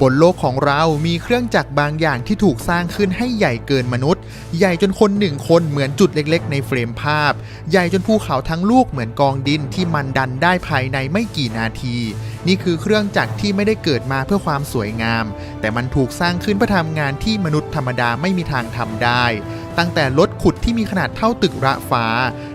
บนโลกของเรามีเครื่องจักรบางอย่างที่ถูกสร้างขึ้นให้ใหญ่เกินมนุษย์ ใหญ่จนคนหนึ่งคนเหมือนจุดเล็กๆ ในเฟรมภาพ ใหญ่จนภูเขาทั้งลูกเหมือนกองดินที่มันดันได้ภายในไม่กี่นาที นี่คือเครื่องจักรที่ไม่ได้เกิดมาเพื่อความสวยงาม แต่มันถูกสร้างขึ้นเพื่อทำงานที่มนุษย์ธรรมดาไม่มีทางทำได้ ตั้งแต่รถขุดที่มีขนาดเท่าตึกระฟ้า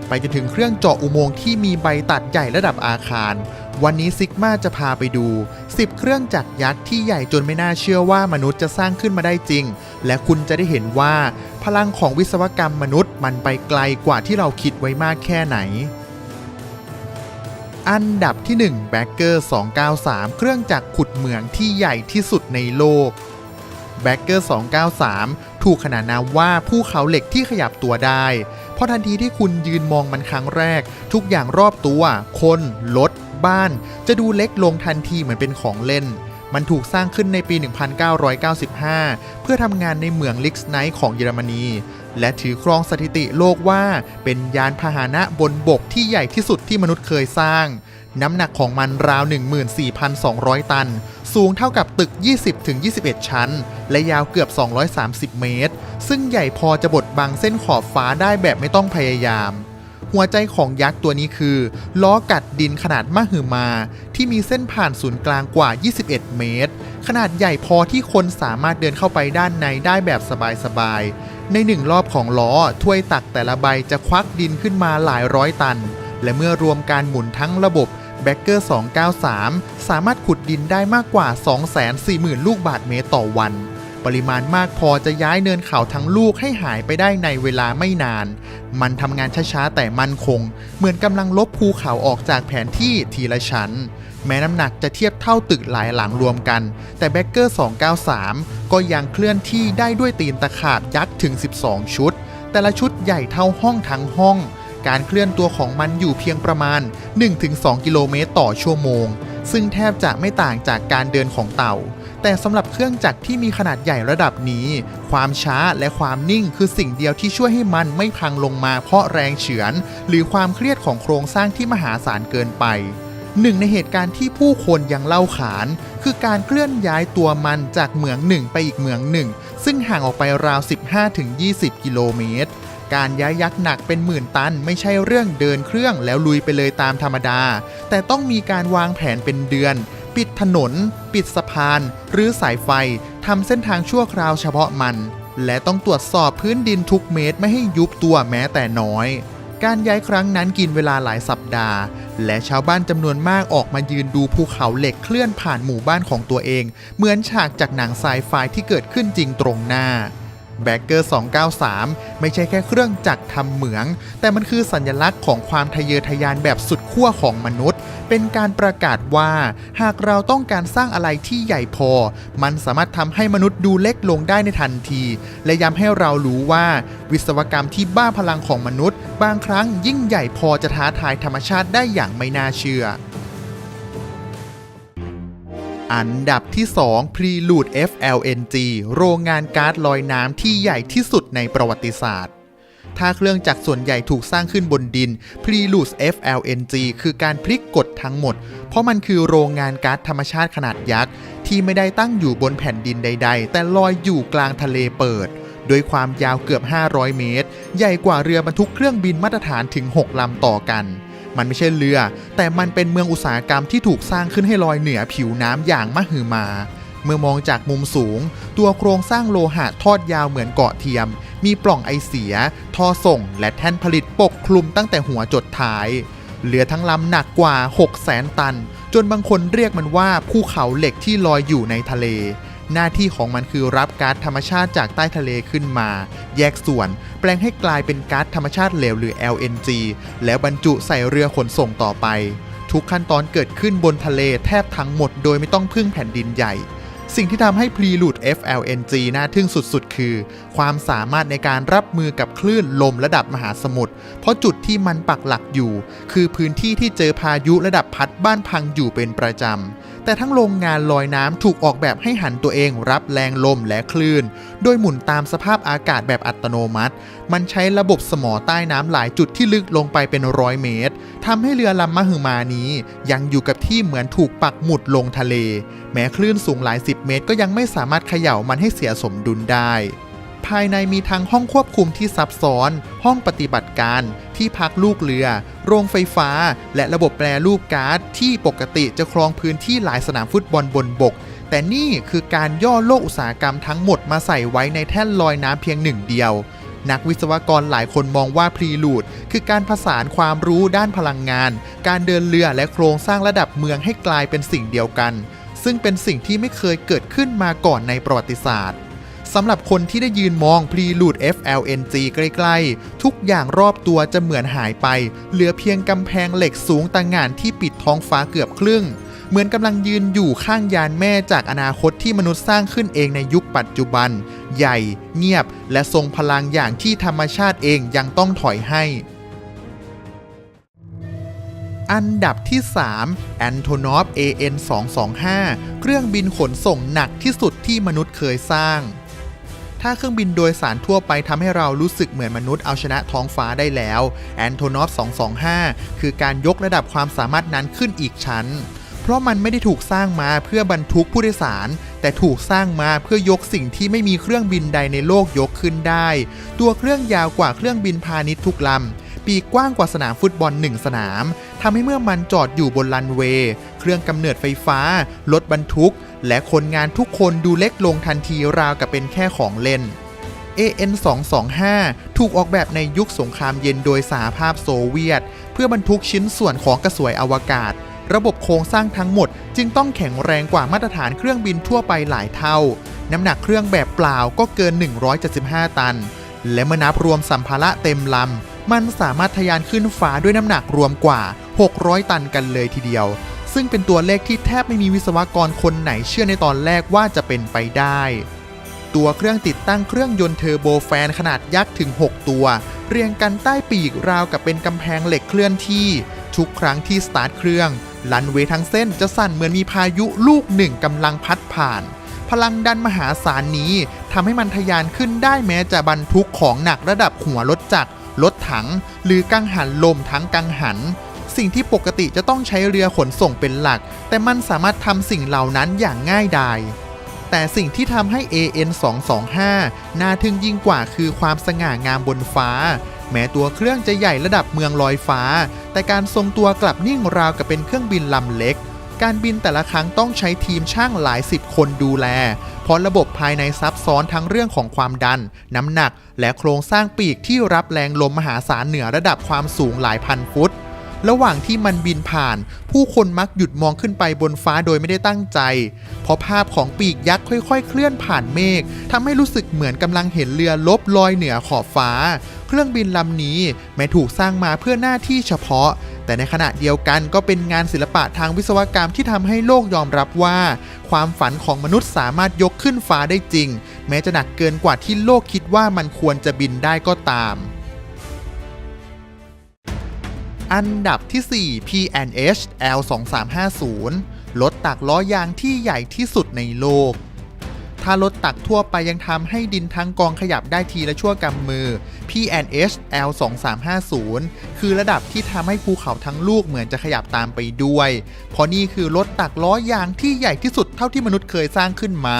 ไปจนถึงเครื่องเจาะอุโมงค์ที่มีใบตัดใหญ่ระดับอาคาร วันนี้ซิกมาจะพาไปดู 10 เครื่องจักรยักษ์ที่ใหญ่จนไม่น่าเชื่อว่ามนุษย์จะสร้างขึ้นมาได้จริง และคุณจะได้เห็นว่า พลังของวิศวกรรมมนุษย์มันไปไกลกว่าที่เราคิดไว้มากแค่ไหน อันดับที่1แบ k เกอร์293 เครื่องจักรขุดเหมืองที่ใหญ่ที่สุดในโลกแบ k เกอร์293 ถูกขนานนามว่าภูเขาเหล็กที่ขยับตัวได้ เพราะทันทีที่คุณยืนมองมันครั้งแรก ทุกอย่างรอบตัว คน รถ บ้าน จะดูเล็กลงทันทีเหมือนเป็นของเล่น มันถูกสร้างขึ้นในปี 1995 เพื่อทำงานในเหมืองลิกส์ไนท์ของเยอรมนี และถือครองสถิติโลกว่าเป็นยานพาหนะบนบกที่ใหญ่ที่สุดที่มนุษย์เคยสร้าง น้ำหนักของมันราว 14,200 ตัน สูงเท่ากับตึก 20-21 ชั้น และยาวเกือบ 230 เมตร ซึ่งใหญ่พอจะบดบังเส้นขอบฟ้าได้แบบไม่ต้องพยายาม หัวใจของยักษ์ตัวนี้คือ ล้อกัดดินขนาดมหึมา ที่มีเส้นผ่านศูนย์กลางกว่า 21 เมตร ขนาดใหญ่พอที่คนสามารถเดินเข้าไปด้านในได้แบบสบายๆ ในหนึ่งรอบของล้อถ้วยตักแต่ละใบจะควักดินขึ้นมาหลายร้อยตัน และเมื่อรวมการหมุนทั้งระบบแบ k เกอร์ 293 สามารถขุดดินได้มากกว่า 240,000 ลูกบาทเมตรต่อวัน ปริมาณมากพอจะย้ายเนินเขาทั้งลูกให้หายไปได้ในเวลาไม่นาน มันทำงานช้าๆแต่มั่นคง เหมือนกำลังลบภูเขาออกจากแผนที่ทีละชั้น แม้น้ำหนักจะเทียบเท่าตึกหลายหลังรวมกัน แต่แบ k เกอร์ 293 ก็ยังเคลื่อนที่ได้ด้วยตีนตะขาบยักษ์ถึง 12 ชุด แต่ละชุดใหญ่เท่าห้องทั้งห้อง การเคลื่อนตัวของมันอยู่เพียงประมาณ 1-2 กิโลเมตรต่อชั่วโมง ซึ่งแทบจะไม่ต่างจากการเดินของเต่า แต่สำหรับเครื่องจักรที่มีขนาดใหญ่ระดับนี้ ความช้าและความนิ่งคือสิ่งเดียวที่ช่วยให้มันไม่พังลงมาเพราะแรงเฉือน หรือความเครียดของโครงสร้างที่มหาศาลเกินไปหนึ่งในเหตุการณ์ที่ผู้คนยังเล่าขาน คือการเคลื่อนย้ายตัวมันจากเหมืองหนึ่งไปอีกเหมืองหนึ่ง ซึ่งห่างออกไปราว 15-20 กิโลเมตร การย้ายยักษ์หนักเป็นหมื่นตัน ไม่ใช่เรื่องเดินเครื่องแล้วลุยไปเลยตามธรรมดา แต่ต้องมีการวางแผนเป็นเดือน ปิดถนน ปิดสะพาน หรือสายไฟทำเส้นทางชั่วคราวเฉพาะมัน และต้องตรวจสอบพื้นดินทุกเมตรไม่ให้ยุบตัวแม้แต่น้อย การย้ายครั้งนั้นกินเวลาหลายสัปดาห์ และชาวบ้านจำนวนมากออกมายืนดูภูเขาเหล็กเคลื่อนผ่านหมู่บ้านของตัวเอง เหมือนฉากจากหนังไซไฟที่เกิดขึ้นจริงตรงหน้าแบ k เกอร์ 293 ไม่ใช่แค่เครื่องจักรทำเหมือง แต่มันคือสัญลักษณ์ของความทะเยอทะยานแบบสุดขั้วของมนุษย์ เป็นการประกาศว่า หากเราต้องการสร้างอะไรที่ใหญ่พอ มันสามารถทำให้มนุษย์ดูเล็กลงได้ในทันที และย้ำให้เรารู้ว่า วิศวกรรมที่บ้าพลังของมนุษย์ บางครั้งยิ่งใหญ่พอจะท้าทายธรรมชาติได้อย่างไม่น่าเชื่ออันดับที่ 2 Prelude FLNG โรงงานก๊าซลอยน้ำที่ใหญ่ที่สุดในประวัติศาสตร์ ถ้าเครื่องจักรส่วนใหญ่ถูกสร้างขึ้นบนดิน Prelude FLNG คือการพลิกกฎทั้งหมด เพราะมันคือโรงงานก๊าซธรรมชาติขนาดยักษ์ ที่ไม่ได้ตั้งอยู่บนแผ่นดินใด ๆ แต่ลอยอยู่กลางทะเลเปิดโดยความยาวเกือบ 500 เมตร ใหญ่กว่าเรือบรรทุกเครื่องบินมาตรฐานถึง 6 ลำต่อกัน มันไม่ใช่เรือ แต่มันเป็นเมืองอุตสาหกรรมที่ถูกสร้างขึ้นให้ลอยเหนือผิวน้ำอย่างมหึมา เมื่อมองจากมุมสูง ตัวโครงสร้างโลหะทอดยาวเหมือนเกาะเทียม มีปล่องไอเสีย ท่อส่ง และแท่นผลิตปกคลุมตั้งแต่หัวจดท้ายเรือทั้งลำหนักกว่า 6 0 0 0 0 0ตัน จนบางคนเรียกมันว่าภูเขาเหล็กที่ลอยอยู่ในทะเล หน้าที่ของมันคือรับก๊าซธรรมชาติจากใต้ทะเลขึ้นมา แยกส่วน แปลงให้กลายเป็นก๊าซธรรมชาติเหลวหรือ LNG แล้วบรรจุใส่เรือขนส่งต่อไป ทุกขั้นตอนเกิดขึ้นบนทะเลแทบทั้งหมด โดยไม่ต้องพึ่งแผ่นดินใหญ่ สิ่งที่ทำให้ Prelude FLNG น่าทึ่งสุดๆ คือ ความสามารถในการรับมือกับคลื่นลมระดับมหาสมุทร เพราะจุดที่มันปักหลักอยู่ คือพื้นที่ที่เจอพายุระดับพัดบ้านพังอยู่เป็นประจำแต่ทั้งโรงงานลอยน้ำถูกออกแบบให้หันตัวเองรับแรงลมและคลื่น โดยหมุนตามสภาพอากาศแบบอัตโนมัติ มันใช้ระบบสมอใต้น้ำหลายจุดที่ลึกลงไปเป็นร้อยเมตรทำให้เรือลำมหึมานี้ ยังอยู่กับที่เหมือนถูกปักหมุดลงทะเล แม้คลื่นสูงหลายสิบเมตร ก็ยังไม่สามารถเขย่ามันให้เสียสมดุลได้ ภายในมีทั้งห้องควบคุมที่ซับซ้อน ห้องปฏิบัติการ ที่พักลูกเรือ โรงไฟฟ้า และระบบแปรรูปก๊าซที่ปกติจะครองพื้นที่หลายสนามฟุตบอลบนบก แต่นี่คือการย่อโลกอุตสาหกรรมทั้งหมดมาใส่ไว้ในแท่นลอยน้ำเพียงหนึ่งเดียวนักวิศวกรหลายคนมองว่าพรีลูดคือการผสานความรู้ด้านพลังงาน การเดินเรือและโครงสร้างระดับเมืองให้กลายเป็นสิ่งเดียวกัน ซึ่งเป็นสิ่งที่ไม่เคยเกิดขึ้นมาก่อนในประวัติศาสตร์ สำหรับคนที่ได้ยืนมอง Prelude FLNG ใกล้ๆ ทุกอย่างรอบตัวจะเหมือนหายไป เหลือเพียงกำแพงเหล็กสูงต่างงานที่ปิดท้องฟ้าเกือบครึ่ง เหมือนกำลังยืนอยู่ข้างยานแม่จากอนาคตที่มนุษย์สร้างขึ้นเองในยุคปัจจุบัน ใหญ่ เงียบ และทรงพลังอย่างที่ธรรมชาติเองยังต้องถอยให้อันดับที่ 3 Antonov AN 225เครื่องบินขนส่งหนักที่สุดที่มนุษย์เคยสร้าง ถ้าเครื่องบินโดยสารทั่วไปทำให้เรารู้สึกเหมือนมนุษย์เอาชนะท้องฟ้าได้แล้ว Antonov 225 คือการยกระดับความสามารถนั้นขึ้นอีกชั้น เพราะมันไม่ได้ถูกสร้างมาเพื่อบรรทุกผู้โดยสาร แต่ถูกสร้างมาเพื่อยกสิ่งที่ไม่มีเครื่องบินใดในโลกยกขึ้นได้ ตัวเครื่องยาวกว่าเครื่องบินพาณิชย์ทุกลำ ปีกกว้างกว่าสนามฟุตบอลหนึ่งสนามทำให้เมื่อมันจอดอยู่บนรันเวย์ เครื่องกำเนิดไฟฟ้า รถบรรทุก และคนงานทุกคนดูเล็กลงทันทีราวกับเป็นแค่ของเล่น AN 225ถูกออกแบบในยุคสงครามเย็นโดยสหภาพโซเวียต เพื่อบรรทุกชิ้นส่วนของกระสวยอวกาศ ระบบโครงสร้างทั้งหมด จึงต้องแข็งแรงกว่ามาตรฐานเครื่องบินทั่วไปหลายเท่า น้ำหนักเครื่องแบบเปล่าก็เกิน 175 ตัน และเมื่อนับรวมสัมภาระเต็มลำ มันสามารถทะยานขึ้นฟ้าด้วยน้ำหนักรวมกว่า 600 ตันกันเลยทีเดียว ซึ่งเป็นตัวเลขที่แทบไม่มีวิศวกรคนไหนเชื่อในตอนแรกว่าจะเป็นไปได้ ตัวเครื่องติดตั้งเครื่องยนต์เทอร์โบแฟนขนาดยักษ์ถึง 6 ตัว เรียงกันใต้ปีกราวกับเป็นกำแพงเหล็กเคลื่อนที่ ทุกครั้งที่สตาร์ทเครื่องลันเวทั้งเส้นจะสั่นเหมือนมีพายุลูกหนึ่งกำลังพัดผ่านพลังดันมหาศาลนี้ทำให้มันทะยานขึ้นได้แม้จะบรรทุกของหนักระดับหัวรถจักร รถถัง หรือกังหันลมทั้งกังหัน สิ่งที่ปกติจะต้องใช้เรือขนส่งเป็นหลัก แต่มันสามารถทำสิ่งเหล่านั้นอย่างง่ายดายแต่สิ่งที่ทำให้ AN 225 น่าทึ่งยิ่งกว่าคือความสง่างามบนฟ้า แม้ตัวเครื่องจะใหญ่ระดับเมืองลอยฟ้า แต่การทรงตัวกลับนิ่งราวกับเป็นเครื่องบินลำเล็ก การบินแต่ละครั้งต้องใช้ทีมช่างหลายสิบคนดูแล เพราะระบบภายในซับซ้อนทั้งเรื่องของความดัน น้ำหนัก และโครงสร้างปีกที่รับแรงลมมหาศาลเหนือระดับความสูงหลายพันฟุต ระหว่างที่มันบินผ่าน ผู้คนมักหยุดมองขึ้นไปบนฟ้าโดยไม่ได้ตั้งใจ เพราะภาพของปีกยักษ์ค่อยๆ เคลื่อนผ่านเมฆทำให้รู้สึกเหมือนกำลังเห็นเรือลบลอยเหนือขอบฟ้า เครื่องบินลำนี้แม้ถูกสร้างมาเพื่อหน้าที่เฉพาะ แต่ในขณะเดียวกันก็เป็นงานศิลปะทางวิศวกรรมที่ทำให้โลกยอมรับว่า ความฝันของมนุษย์สามารถยกขึ้นฟ้าได้จริง แม้จะหนักเกินกว่าที่โลกคิดว่ามันควรจะบินได้ก็ตาม อันดับที่ 4 P&H L2350 รถตักล้อยางที่ใหญ่ที่สุดในโลก ถ้ารถตักทั่วไปยังทำให้ดินทั้งกองขยับได้ทีละชั่วกำมือ P&H L2350 คือระดับที่ทำให้ภูเขาทั้งลูกเหมือนจะขยับตามไปด้วย เพราะนี่คือรถตักล้อยางที่ใหญ่ที่สุดเท่าที่มนุษย์เคยสร้างขึ้นมา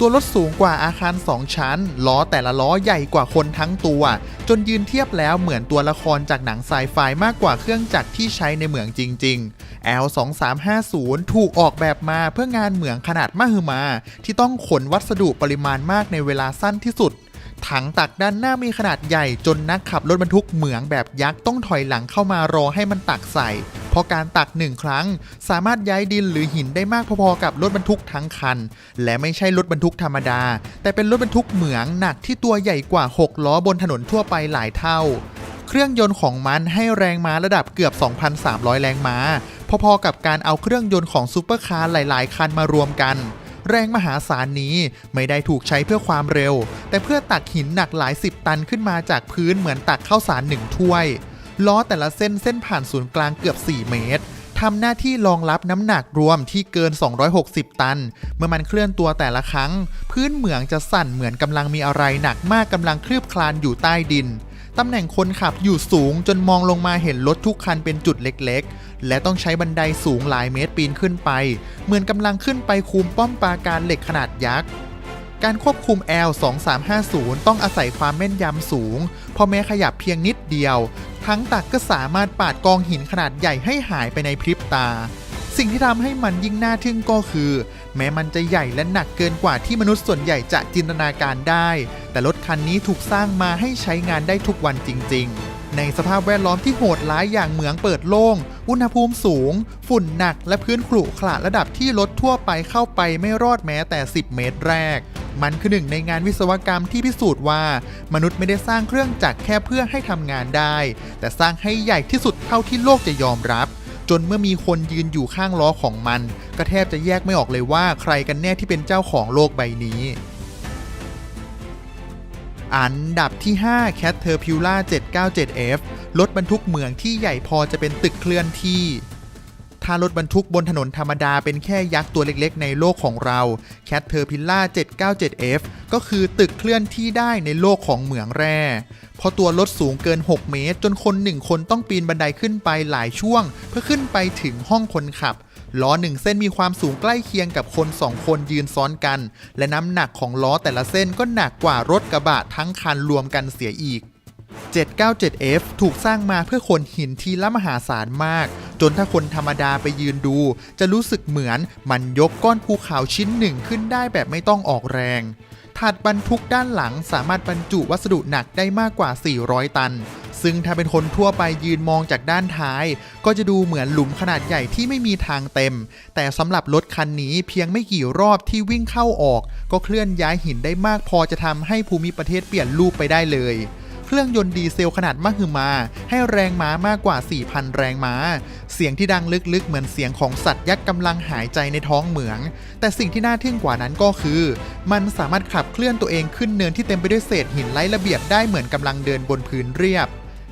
ตัวรถสูงกว่าอาคาร 2 ชั้น ล้อแต่ละล้อใหญ่กว่าคนทั้งตัว จนยืนเทียบแล้วเหมือนตัวละครจากหนังไซไฟมากกว่าเครื่องจักรที่ใช้ในเหมืองจริง ๆ L2350 ถูกออกแบบมาเพื่องานเหมืองขนาดมหึมา ที่ต้องขนวัสดุปริมาณมากในเวลาสั้นที่สุด ถังตักด้านหน้ามีขนาดใหญ่จนนักขับรถบรรทุกเหมืองแบบยักษ์ต้องถอยหลังเข้ามารอให้มันตักใส่ เพราะการตักหนึ่งครั้ง สามารถย้ายดินหรือหินได้มากพอๆกับรถบรรทุกทั้งคัน และไม่ใช่รถบรรทุกธรรมดา แต่เป็นรถบรรทุกเหมืองหนักที่ตัวใหญ่กว่า 6 ล้อบนถนนทั่วไปหลายเท่า เครื่องยนต์ของมันให้แรงม้าระดับเกือบ 2,300 แรงม้า พอๆกับการเอาเครื่องยนต์ของซูเปอร์คาร์หลาย ๆ คันมารวมกัน แรงมหาศาลนี้ไม่ได้ถูกใช้เพื่อความเร็ว แต่เพื่อตักหินหนักหลายสิบตันขึ้นมาจากพื้นเหมือนตักข้าวสารหนึ่งถ้วย ล้อแต่ละเส้นเส้นผ่านศูนย์กลางเกือบ 4 เมตรทำหน้าที่รองรับน้ำหนักรวมที่เกิน 260 ตัน เมื่อมันเคลื่อนตัวแต่ละครั้ง พื้นเหมืองจะสั่นเหมือนกำลังมีอะไรหนักมากกำลังคลืบคลานอยู่ใต้ดิน ตำแหน่งคนขับอยู่สูงจนมองลงมาเห็นรถทุกคันเป็นจุดเล็กๆ และต้องใช้บันไดสูงหลายเมตรปีนขึ้นไป เหมือนกำลังขึ้นไปคุมป้อมปราการเหล็กขนาดยักษ์การควบคุม L 2350 ต้องอาศัยความแม่นยำสูงพราะแม้ขยับเพียงนิดเดียว ทั้งตักก็สามารถปาดกองหินขนาดใหญ่ให้หายไปในพริบตา สิ่งที่ทำให้มันยิ่งน่าทึ่งก็คือ แม้มันจะใหญ่และหนักเกินกว่าที่มนุษย์ส่วนใหญ่จะจินตนาการได้ แต่รถคันนี้ถูกสร้างมาให้ใช้งานได้ทุกวันจริง ๆในสภาพแวดล้อมที่โหดร้ายอย่างเหมืองเปิดโล่ง อุณหภูมิสูง ฝุ่นหนัก และพื้นขรุขระระดับที่รถทั่วไปเข้าไปไม่รอดแม้แต่ 10 เมตรแรก มันคือหนึ่งในงานวิศวกรรมที่พิสูจน์ว่า มนุษย์ไม่ได้สร้างเครื่องจักรแค่เพื่อให้ทำงานได้ แต่สร้างให้ใหญ่ที่สุดเท่าที่โลกจะยอมรับ จนเมื่อมีคนยืนอยู่ข้างล้อของมัน ก็แทบจะแยกไม่ออกเลยว่าใครกันแน่ที่เป็นเจ้าของโลกใบนี้ อันดับที่ 5 Caterpillar 797F รถบรรทุกเหมืองที่ใหญ่พอจะเป็นตึกเคลื่อนที่ ถ้ารถบรรทุกบนถนนธรรมดาเป็นแค่ยักษ์ตัวเล็กๆ ในโลกของเรา Caterpillar 797F ก็คือตึกเคลื่อนที่ได้ในโลกของเหมืองแร่ เพราะตัวรถสูงเกิน 6 เมตร จนคนหนึ่งคนต้องปีนบันไดขึ้นไปหลายช่วง เพื่อขึ้นไปถึงห้องคนขับล้อหนึ่งเส้นมีความสูงใกล้เคียงกับคนสองคนยืนซ้อนกัน และน้ำหนักของล้อแต่ละเส้นก็หนักกว่ารถกระบะทั้งคันรวมกันเสียอีก 797F ถูกสร้างมาเพื่อขนหินทีละมหาศาลมาก จนถ้าคนธรรมดาไปยืนดู จะรู้สึกเหมือนมันยกก้อนภูเขาชิ้นหนึ่งขึ้นได้แบบไม่ต้องออกแรงถัดบรรทุกด้านหลังสามารถบรรจุวัสดุหนักได้มากกว่า 400 ตัน ซึ่งถ้าเป็นคนทั่วไปยืนมองจากด้านท้าย ก็จะดูเหมือนหลุมขนาดใหญ่ที่ไม่มีทางเต็ม แต่สำหรับรถคันนี้เพียงไม่กี่รอบที่วิ่งเข้าออก ก็เคลื่อนย้ายหินได้มากพอจะทำให้ภูมิประเทศเปลี่ยนรูปไปได้เลย เครื่องยนต์ดีเซลขนาดมหึมา ให้แรงม้ามากกว่า 4,000 แรงม้า เสียงที่ดังลึกๆ เหมือนเสียงของสัตว์ยักษ์กำลังหายใจในท้องเหมือง แต่สิ่งที่น่าทึ่งกว่านั้นก็คือ มันสามารถขับเคลื่อนตัวเองขึ้นเนินที่เต็มไปด้วยเศษหินไร้ระเบียบได้เหมือนกำลังเดินบนพื้นเรียบ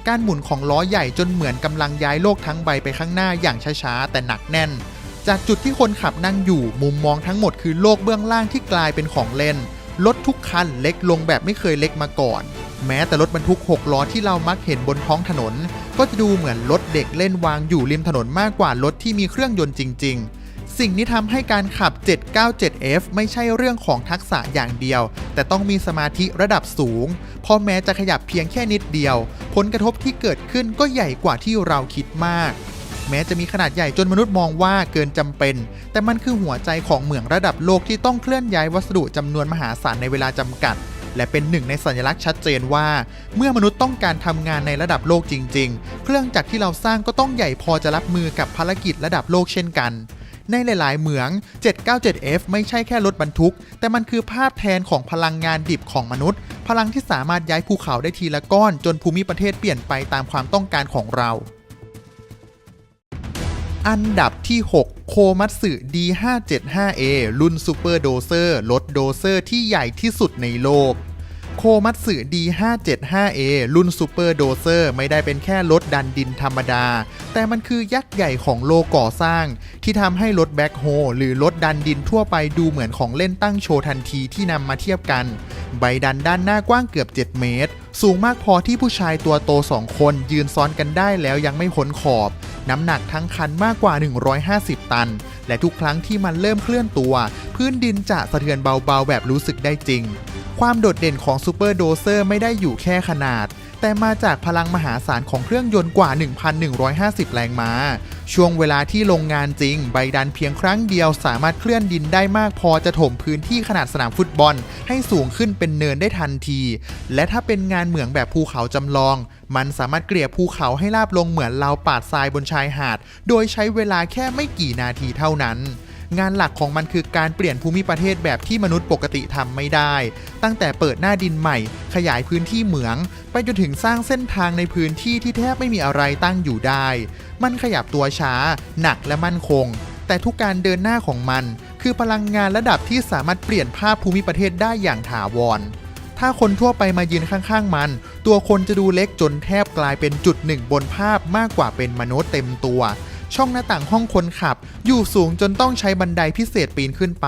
การหมุนของล้อใหญ่จนเหมือนกำลังย้ายโลกทั้งใบไปข้างหน้าอย่างช้าๆแต่หนักแน่น จากจุดที่คนขับนั่งอยู่มุมมองทั้งหมดคือโลกเบื้องล่างที่กลายเป็นของเล่นรถทุกคันเล็กลงแบบไม่เคยเล็กมาก่อน แม้แต่รถบรรทุก 6 ล้อที่เรามักเห็นบนท้องถนน ก็จะดูเหมือนรถเด็กเล่นวางอยู่ริมถนนมากกว่ารถที่มีเครื่องยนต์จริง ๆ สิ่งนี้ทำให้การขับ 797F ไม่ใช่เรื่องของทักษะอย่างเดียว แต่ต้องมีสมาธิระดับสูง เพราะแม้จะขยับเพียงแค่นิดเดียว ผลกระทบที่เกิดขึ้นก็ใหญ่กว่าที่เราคิดมากแม้จะมีขนาดใหญ่จนมนุษย์มองว่าเกินจำเป็น แต่มันคือหัวใจของเหมืองระดับโลกที่ต้องเคลื่อนย้ายวัสดุจำนวนมหาศาลในเวลาจำกัด และเป็นหนึ่งในสัญลักษณ์ชัดเจนว่า เมื่อมนุษย์ต้องการทำงานในระดับโลกจริง ๆ เครื่องจักรที่เราสร้างก็ต้องใหญ่พอจะรับมือกับภารกิจระดับโลกเช่นกัน ในหลาย ๆ เหมือง 797F ไม่ใช่แค่รถบรรทุก แต่มันคือภาพแทนของพลังงานดิบของมนุษย์ พลังที่สามารถย้ายภูเขาได้ทีละก้อน จนภูมิประเทศเปลี่ยนไปตามความต้องการของเรา อันดับที่ 6 โคมัตสึ D575A รุ่นซูเปอร์โดเซอร์รถโดเซอร์ที่ใหญ่ที่สุดในโลก โคมัตสึ D575A รุ่นซูเปอร์โดเซอร์ไม่ได้เป็นแค่รถดันดินธรรมดา แต่มันคือยักษ์ใหญ่ของโลกก่อสร้าง ที่ทำให้รถแบ็คโฮหรือรถดันดินทั่วไปดูเหมือนของเล่นตั้งโชว์ทันทีที่นำมาเทียบกัน ใบดันด้านหน้ากว้างเกือบ 7 เมตร สูงมากพอที่ผู้ชายตัวโตสองคนยืนซ้อนกันได้แล้วยังไม่พ้นขอบ น้ำหนักทั้งคันมากกว่า 150 ตัน และทุกครั้งที่มันเริ่มเคลื่อนตัว พื้นดินจะสะเทือนเบาๆแบบรู้สึกได้จริง ความโดดเด่นของซูเปอร์โดเซอร์ไม่ได้อยู่แค่ขนาด แต่มาจากพลังมหาศาลของเครื่องยนต์กว่า 1,150 แรงม้า ช่วงเวลาที่ลงงานจริง ใบดันเพียงครั้งเดียวสามารถเคลื่อนดินได้มากพอจะถมพื้นที่ขนาดสนามฟุตบอล ให้สูงขึ้นเป็นเนินได้ทันที และถ้าเป็นงานเหมืองแบบภูเขาจำลอง มันสามารถเกลี่ยภูเขาให้ราบลงเหมือนราปาดทรายบนชายหาด โดยใช้เวลาแค่ไม่กี่นาทีเท่านั้น งานหลักของมันคือการเปลี่ยนภูมิประเทศแบบที่มนุษย์ปกติทำไม่ได้ ตั้งแต่เปิดหน้าดินใหม่ ขยายพื้นที่เหมือง ไปจนถึงสร้างเส้นทางในพื้นที่ที่แทบไม่มีอะไรตั้งอยู่ได้ มันขยับตัวช้า หนักและมั่นคง แต่ทุกการเดินหน้าของมัน คือพลังงานระดับที่สามารถเปลี่ยนภาพภูมิประเทศได้อย่างถาวร ถ้าคนทั่วไปมายืนข้างๆมัน ตัวคนจะดูเล็กจนแทบกลายเป็นจุดหนึ่งบนภาพมากกว่าเป็นมนุษย์เต็มตัว ช่องหน้าต่างห้องคนขับ อยู่สูงจนต้องใช้บันไดพิเศษปีนขึ้นไป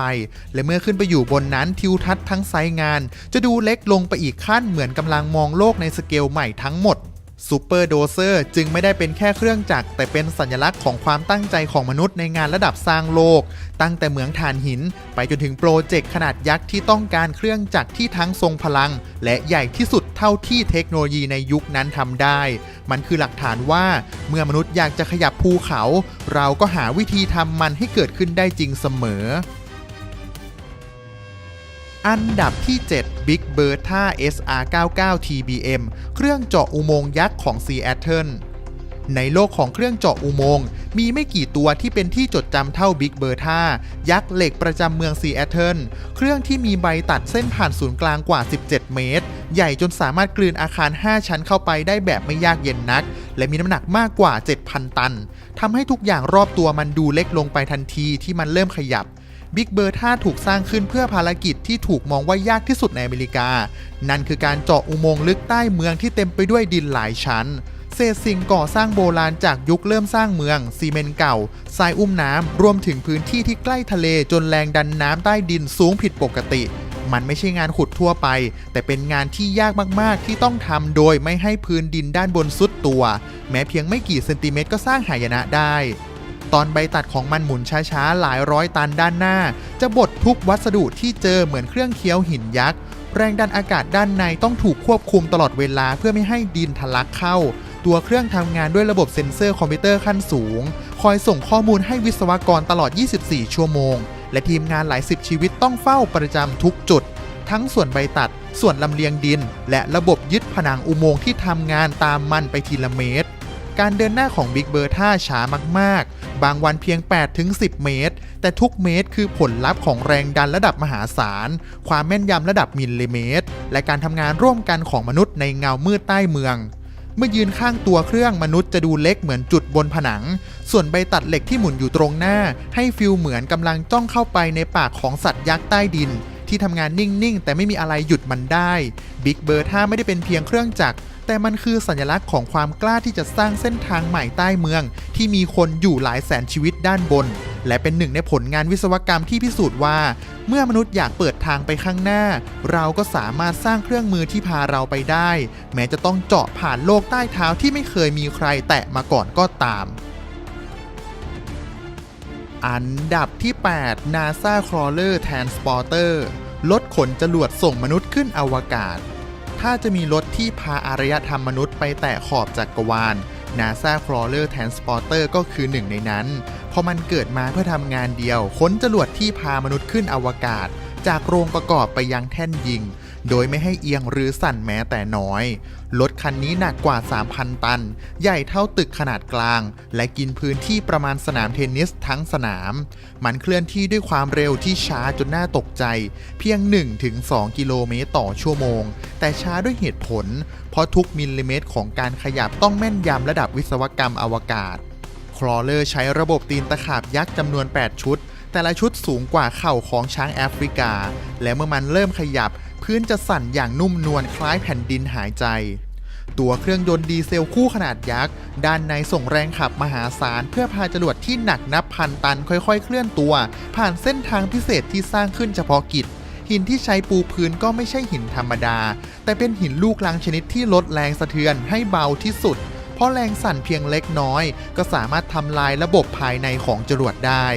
และเมื่อขึ้นไปอยู่บนนั้นทิวทัศน์ทั้งไซต์งาน จะดูเล็กลงไปอีกขั้นเหมือนกำลังมองโลกในสเกลใหม่ทั้งหมด ซูเปอร์โดเซอร์จึงไม่ได้เป็นแค่เครื่องจักรแต่เป็นสัญลักษณ์ของความตั้งใจของมนุษย์ในงานระดับสร้างโลก ตั้งแต่เหมืองถ่านหิน ไปจนถึงโปรเจกต์ขนาดยักษ์ที่ต้องการเครื่องจักรที่ทั้งทรงพลัง และใหญ่ที่สุดเท่าที่เทคโนโลยีในยุคนั้นทำได้ มันคือหลักฐานว่าเมื่อมนุษย์อยากจะขยับภูเขา เราก็หาวิธีทำมันให้เกิดขึ้นได้จริงเสมอ อันดับที่ 7 Big Bertha SR99 TBM เครื่องเจาะอุโมงค์ยักษ์ของ Seattle ในโลกของเครื่องเจาะอุโมงค์มีไม่กี่ตัวที่เป็นที่จดจำเท่า Big Bertha ยักษ์เหล็กประจำเมือง Seattle เครื่องที่มีใบตัดเส้นผ่านศูนย์กลางกว่า 17 เมตร ใหญ่จนสามารถกลืนอาคาร 5 ชั้นเข้าไปได้แบบไม่ยากเย็นนัก และมีน้ำหนักมากกว่า 7,000 ตันทำให้ทุกอย่างรอบตัวมันดูเล็กลงไปทันทีที่มันเริ่มขยับ บิ๊กเบอร์ท่าถูกสร้างขึ้นเพื่อภารกิจที่ถูกมองว่ายากที่สุดในอเมริกา นั่นคือการเจาะอุโมงค์ลึกใต้เมืองที่เต็มไปด้วยดินหลายชั้น เศษสิ่งก่อสร้างโบราณจากยุคเริ่มสร้างเมือง ซีเมนต์เก่า ทรายอุ้มน้ำ รวมถึงพื้นที่ที่ใกล้ทะเลจนแรงดันน้ำใต้ดินสูงผิดปกติ มันไม่ใช่งานขุดทั่วไป แต่เป็นงานที่ยากมากๆ ที่ต้องทำโดยไม่ให้พื้นดินด้านบนสุดตัว แม้เพียงไม่กี่เซนติเมตรก็สร้างหายนะได้ ตอนใบตัดของมันหมุนช้าๆ หลายร้อยตันด้านหน้า จะบดทุกวัสดุที่เจอเหมือนเครื่องเคี้ยวหินยักษ์ แรงดันอากาศด้านในต้องถูกควบคุมตลอดเวลาเพื่อไม่ให้ดินทะลักเข้า ตัวเครื่องทำงานด้วยระบบเซ็นเซอร์คอมพิวเตอร์ขั้นสูง คอยส่งข้อมูลให้วิศวกรตลอด 24 ชั่วโมง และทีมงานหลายสิบชีวิตต้องเฝ้าประจำทุกจุด ทั้งส่วนใบตัด ส่วนลำเลียงดิน และระบบยึดผนังอุโมงค์ที่ทำงานตามมันไปทีละเมตร การเดินหน้าของ Big b e r t h a ช้ามาก ๆ บางวันเพียง 8-10 เมตร แต่ทุกเมตรคือผลลัพธ์ของแรงดันระดับมหาศาล ความแม่นยำระดับมิลลิเมตร และการทำงานร่วมกันของมนุษย์ในเงามืดใต้เมือง เมื่อยืนข้างตัวเครื่องมนุษย์จะดูเล็กเหมือนจุดบนผนัง ส่วนใบตัดเหล็กที่หมุนอยู่ตรงหน้า ให้ฟิลเหมือนกำลังจ้องเข้าไปในปากของสัตว์ยักษ์ใต้ดิน ที่ทำงานนิ่ง ๆ แต่ไม่มีอะไรหยุดมันได้ Big b e r t h a ไม่ได้เป็นเพียงเครื่องจักร แต่มันคือสัญลักษณ์ของความกล้าที่จะสร้างเส้นทางใหม่ใต้เมือง ที่มีคนอยู่หลายแสนชีวิตด้านบน และเป็นหนึ่งในผลงานวิศวกรรมที่พิสูจน์ว่า เมื่อมนุษย์อยากเปิดทางไปข้างหน้า เราก็สามารถสร้างเครื่องมือที่พาเราไปได้ แม้จะต้องเจาะผ่านโลกใต้เท้าที่ไม่เคยมีใครแตะมาก่อนก็ตามอันดับที่ 8 NASA Crawler Transporter รถขนจรวดส่งมนุษย์ขึ้นอวกาศ ถ้าจะมีรถที่พาอารยธรรมมนุษย์ไปแตะขอบจักรวาลนาซาคลอเลอร์แทนสปอร์เตอร์ก็คือหนึ่งในนั้นเพราะมันเกิดมาเพื่อทำงานเดียวขนจรวดที่พามนุษย์ขึ้นอวกาศ จากโรงประกอบไปยังแท่นยิง โดยไม่ให้เอียงหรือสั่นแม้แต่น้อย รถคันนี้หนักกว่า 3,000 ตัน ใหญ่เท่าตึกขนาดกลาง และกินพื้นที่ประมาณสนามเทนนิสทั้งสนาม มันเคลื่อนที่ด้วยความเร็วที่ช้าจนน่าตกใจ เพียง 1-2 กิโลเมตรต่อชั่วโมง แต่ช้าด้วยเหตุผล เพราะทุกมิลลิเมตรของการขยับต้องแม่นยำระดับวิศวกรรมอวกาศครอเลอร์ใช้ระบบตีนตะขาบยักษ์จำนวน 8 ชุด แต่ละชุดสูงกว่าเข่าของช้างแอฟริกา และเมื่อมันเริ่มขยับ พื้นจะสั่นอย่างนุ่มนวลคล้ายแผ่นดินหายใจ ตัวเครื่องยนต์ดีเซลคู่ขนาดยักษ์ ด้านในส่งแรงขับมหาศาล เพื่อพาจรวดที่หนักนับพันตันค่อยๆ เคลื่อนตัว ผ่านเส้นทางพิเศษที่สร้างขึ้นเฉพาะกิจ หินที่ใช้ปูพื้นก็ไม่ใช่หินธรรมดา แต่เป็นหินลูกลังชนิดที่ลดแรงสะเทือนให้เบาที่สุด เพราะแรงสั่นเพียงเล็กน้อย ก็สามารถทำลายระบบภายในของจรวดได้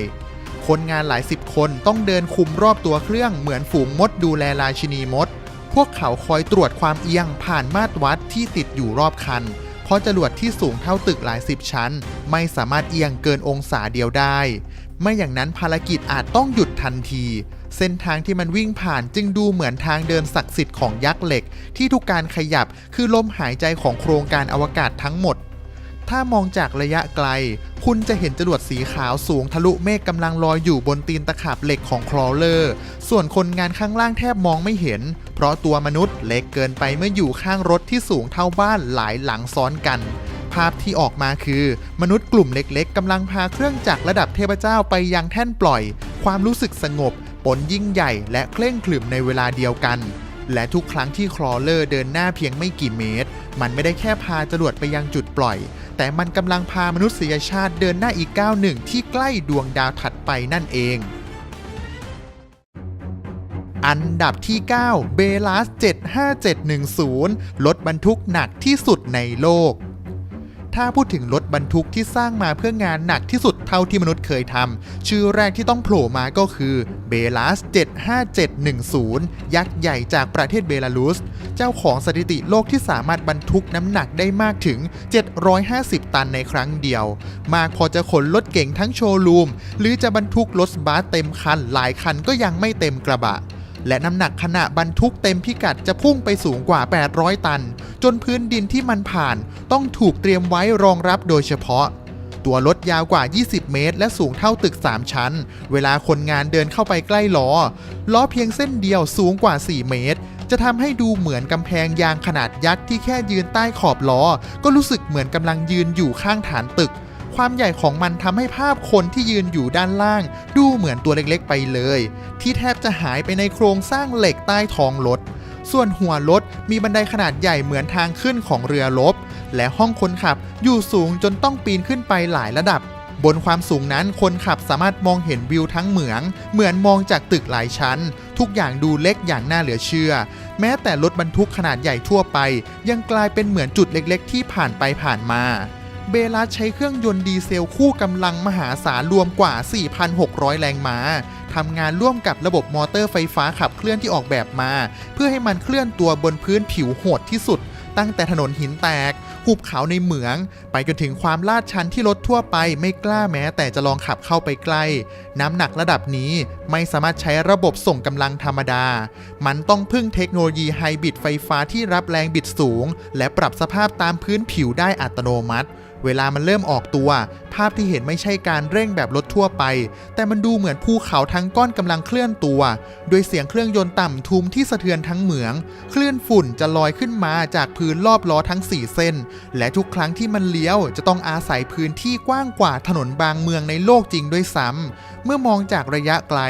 คนงานหลายสิบคนต้องเดินคุมรอบตัวเครื่องเหมือนฝูงมดดูแลราชินีมด พวกเขาคอยตรวจความเอียงผ่านมาตรวัดที่ติดอยู่รอบคัน เพราะจรวดที่สูงเท่าตึกหลายสิบชั้น ไม่สามารถเอียงเกินองศาเดียวได้ ไม่อย่างนั้นภารกิจอาจต้องหยุดทันที เส้นทางที่มันวิ่งผ่านจึงดูเหมือนทางเดินศักดิ์สิทธิ์ของยักษ์เหล็ก ที่ทุกการขยับคือลมหายใจของโครงการอวกาศทั้งหมด ถ้ามองจากระยะไกล คุณจะเห็นจรวดสีขาวสูงทะลุเมฆกำลังลอยอยู่บนตีนตะขาบเหล็กของคลอเลอร์ ส่วนคนงานข้างล่างแทบมองไม่เห็น เพราะตัวมนุษย์เล็กเกินไปเมื่ออยู่ข้างรถที่สูงเท่าบ้านหลายหลังซ้อนกัน ภาพที่ออกมาคือ มนุษย์กลุ่มเล็กๆกำลังพาเครื่องจักรระดับเทพเจ้าไปยังแท่นปล่อย ความรู้สึกสงบปนยิ่งใหญ่และเคร่งขรึมในเวลาเดียวกัน และทุกครั้งที่คลอเลอร์เดินหน้าเพียงไม่กี่เมตร มันไม่ได้แค่พาจรวดไปยังจุดปล่อยแต่มันกำลังพามนุษยชาติเดินหน้าอีกก้าวหนึ่งที่ใกล้ดวงดาวถัดไปนั่นเอง อันดับที่ 9 เบลัส75710 รถบรรทุกหนักที่สุดในโลก ถ้าพูดถึงรถบรรทุกที่สร้างมาเพื่องานหนักที่สุดเท่าที่มนุษย์เคยทำ ชื่อแรกที่ต้องโผล่มาก็คือเบลัส 75710 ยักษ์ใหญ่จากประเทศเบลารุส เจ้าของสถิติโลกที่สามารถบรรทุกน้ำหนักได้มากถึง 750 ตันในครั้งเดียว มากพอจะขนรถเก๋งทั้งโชว์รูม หรือจะบรรทุกรถบัสเต็มคันหลายคันก็ยังไม่เต็มกระบะ และน้ำหนักขณะบรรทุกเต็มพิกัดจะพุ่งไปสูงกว่า 800 ตัน จนพื้นดินที่มันผ่านต้องถูกเตรียมไว้รองรับโดยเฉพาะ ตัวรถยาวกว่า 20 เมตร และสูงเท่าตึก 3 ชั้น เวลาคนงานเดินเข้าไปใกล้ล้อ ล้อเพียงเส้นเดียวสูงกว่า 4 เมตร จะทำให้ดูเหมือนกำแพงยางขนาดยักษ์ที่แค่ยืนใต้ขอบล้อ ก็รู้สึกเหมือนกำลังยืนอยู่ข้างฐานตึก ความใหญ่ของมันทำให้ภาพคนที่ยืนอยู่ด้านล่าง ดูเหมือนตัวเล็กๆไปเลย ที่แทบจะหายไปในโครงสร้างเหล็กใต้ท้องรถส่วนหัวรถมีบันไดขนาดใหญ่เหมือนทางขึ้นของเรือรบและห้องคนขับอยู่สูงจนต้องปีนขึ้นไปหลายระดับ บนความสูงนั้นคนขับสามารถมองเห็นวิวทั้งเหมือง เหมือนมองจากตึกหลายชั้น ทุกอย่างดูเล็กอย่างน่าเหลือเชื่อ แม้แต่รถบรรทุกขนาดใหญ่ทั่วไป ยังกลายเป็นเหมือนจุดเล็กๆ ที่ผ่านไปผ่านมา เบลัสใช้เครื่องยนต์ดีเซลคู่กำลังมหาศาลรวมกว่า 4,600 แรงม้าทำงานร่วมกับระบบมอเตอร์ไฟฟ้าขับเคลื่อนที่ออกแบบมา เพื่อให้มันเคลื่อนตัวบนพื้นผิวโหดที่สุด ตั้งแต่ถนนหินแตก หุบเขาในเหมือง ไปจนถึงความลาดชันที่รถทั่วไปไม่กล้าแม้ แต่จะลองขับเข้าไปใกล้ น้ำหนักระดับนี้ไม่สามารถใช้ระบบส่งกำลังธรรมดา มันต้องพึ่งเทคโนโลยีไฮบริดไฟฟ้าที่รับแรงบิดสูง และปรับสภาพตามพื้นผิวได้อัตโนมัติ เวลามันเริ่มออกตัวภาพที่เห็นไม่ใช่การเร่งแบบรถทั่วไป แต่มันดูเหมือนภูเขาทั้งก้อนกำลังเคลื่อนตัว โดยเสียงเครื่องยนต์ต่ำทุมที่สะเทือนทั้งเหมือง คลื่นฝุ่นจะลอยขึ้นมาจากพื้นรอบล้อทั้ง 4 เส้น และทุกครั้งที่มันเลี้ยว จะต้องอาศัยพื้นที่กว้างกว่าถนนบางเมืองในโลกจริงด้วยซ้ำ เมื่อมองจากระยะไกล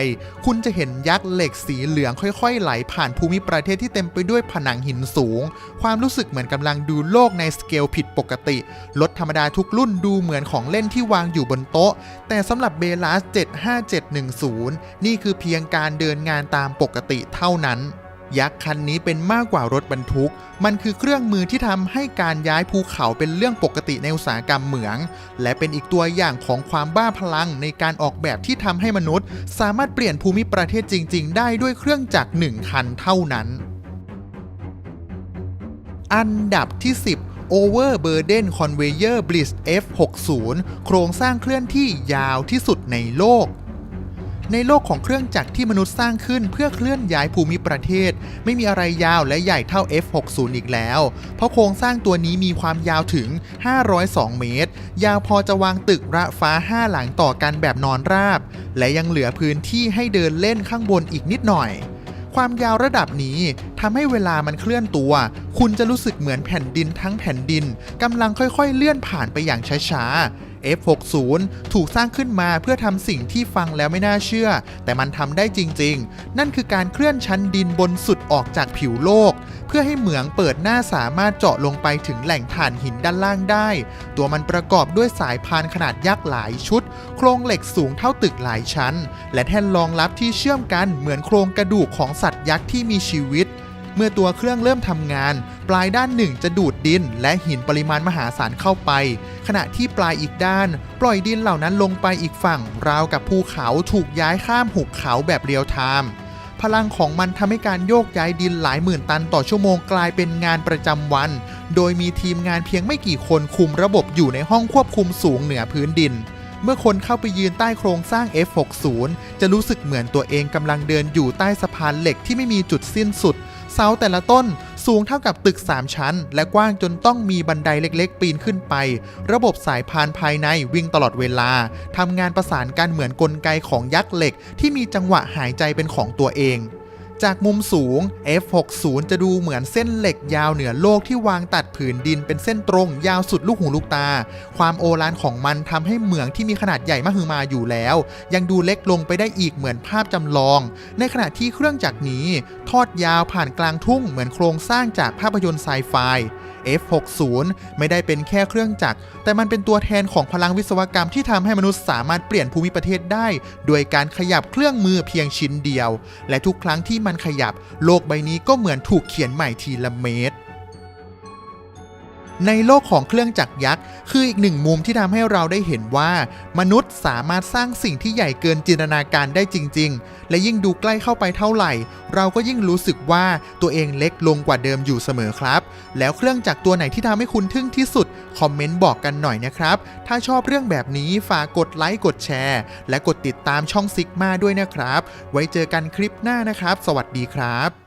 คุณจะเห็นยักษ์เหล็กสีเหลืองค่อยๆ ไหลผ่านภูมิประเทศที่เต็มไปด้วยผนังหินสูง ความรู้สึกเหมือนกำลังดูโลกในสเกลผิดปกติ รถธรรมดาทุกรุ่นดูเหมือนของเล่นที่วางอยู่บนโต๊ะ แต่สำหรับเบลัส 75710 นี่คือเพียงการเดินงานตามปกติเท่านั้น ยักษ์คันนี้เป็นมากกว่ารถบรรทุก มันคือเครื่องมือที่ทำให้การย้ายภูเขาเป็นเรื่องปกติในอุตสาหกรรมเหมือง และเป็นอีกตัวอย่างของความบ้าพลังในการออกแบบที่ทำให้มนุษย์ สามารถเปลี่ยนภูมิประเทศจริง ๆ ได้ด้วยเครื่องจักรหนึ่งคันเท่านั้นอันดับที่ 10 Overburden Conveyor Bliss F60 โครงสร้างเคลื่อนที่ยาวที่สุดในโลก ในโลกของเครื่องจักรที่มนุษย์สร้างขึ้นเพื่อเคลื่อนย้ายภูมิประเทศ ไม่มีอะไรยาวและใหญ่เท่า F60 อีกแล้ว เพราะโครงสร้างตัวนี้มีความยาวถึง 502 เมตร ยาวพอจะวางตึกระฟ้า 5 หลังต่อกันแบบนอนราบ และยังเหลือพื้นที่ให้เดินเล่นข้างบนอีกนิดหน่อย ความยาวระดับนี้ทำให้เวลามันเคลื่อนตัว คุณจะรู้สึกเหมือนแผ่นดินทั้งแผ่นดินกำลังค่อยๆ เลื่อนผ่านไปอย่างช้าๆ F60 ถูกสร้างขึ้นมาเพื่อทำสิ่งที่ฟังแล้วไม่น่าเชื่อ แต่มันทำได้จริง ๆ นั่นคือการเคลื่อนชั้นดินบนสุดออกจากผิวโลก เพื่อให้เหมืองเปิดหน้าสามารถเจาะลงไปถึงแหล่งถ่านหินด้านล่างได้ ตัวมันประกอบด้วยสายพานขนาดยักษ์หลายชุด โครงเหล็กสูงเท่าตึกหลายชั้น และแท่นรองรับที่เชื่อมกันเหมือนโครงกระดูกของสัตว์ยักษ์ที่มีชีวิต เมื่อตัวเครื่องเริ่มทำงาน ปลายด้านหนึ่งจะดูดดินและหินปริมาณมหาศาลเข้าไป ขณะที่ปลายอีกด้าน ปล่อยดินเหล่านั้นลงไปอีกฝั่ง ราวกับภูเขาถูกย้ายข้ามหุบเขาแบบเรียลไทม์พลังของมันทำให้การโยกย้ายดินหลายหมื่นตันต่อชั่วโมงกลายเป็นงานประจำวัน โดยมีทีมงานเพียงไม่กี่คนคุมระบบอยู่ในห้องควบคุมสูงเหนือพื้นดิน เมื่อคนเข้าไปยืนใต้โครงสร้าง F60 จะรู้สึกเหมือนตัวเองกำลังเดินอยู่ใต้สะพานเหล็กที่ไม่มีจุดสิ้นสุด เสาแต่ละต้นสูงเท่ากับตึก 3 ชั้น และกว้างจนต้องมีบันไดเล็กๆ ปีนขึ้นไป ระบบสายพานภายในวิ่งตลอดเวลาทำงานประสานกันเหมือนกลไกของยักษ์เหล็กที่มีจังหวะหายใจเป็นของตัวเอง จากมุมสูง F60 จะดูเหมือนเส้นเหล็กยาวเหนือโลกที่วางตัดผืนดินเป็นเส้นตรงยาวสุดลูกหูลูกตา ความโอฬารของมันทำให้เหมืองที่มีขนาดใหญ่มหึมาอยู่แล้ว ยังดูเล็กลงไปได้อีกเหมือนภาพจำลอง ในขณะที่เครื่องจักรนี้ ทอดยาวผ่านกลางทุ่งเหมือนโครงสร้างจากภาพยนตร์ไซไฟ F60 ไม่ได้เป็นแค่เครื่องจักร แต่มันเป็นตัวแทนของพลังวิศวกรรมที่ทำให้มนุษย์สามารถเปลี่ยนภูมิประเทศได้ โดยการขยับเครื่องมือเพียงชิ้นเดียว และทุกครั้งที่มันขยับ โลกใบนี้ก็เหมือนถูกเขียนใหม่ทีละเมตร ในโลกของเครื่องจักรยักษ์ คืออีกหนึ่งมุมที่ทำให้เราได้เห็นว่า มนุษย์สามารถสร้างสิ่งที่ใหญ่เกินจินตนาการได้จริง ๆ และยิ่งดูใกล้เข้าไปเท่าไหร่ เราก็ยิ่งรู้สึกว่าตัวเองเล็กลงกว่าเดิมอยู่เสมอครับ แล้วเครื่องจักรตัวไหนที่ทำให้คุณทึ่งที่สุด คอมเมนต์บอกกันหน่อยนะครับ ถ้าชอบเรื่องแบบนี้ฝากกดไลค์กดแชร์ และกดติดตามช่องซิกมาด้วยนะครับ ไว้เจอกันคลิปหน้านะครับ สวัสดีครับ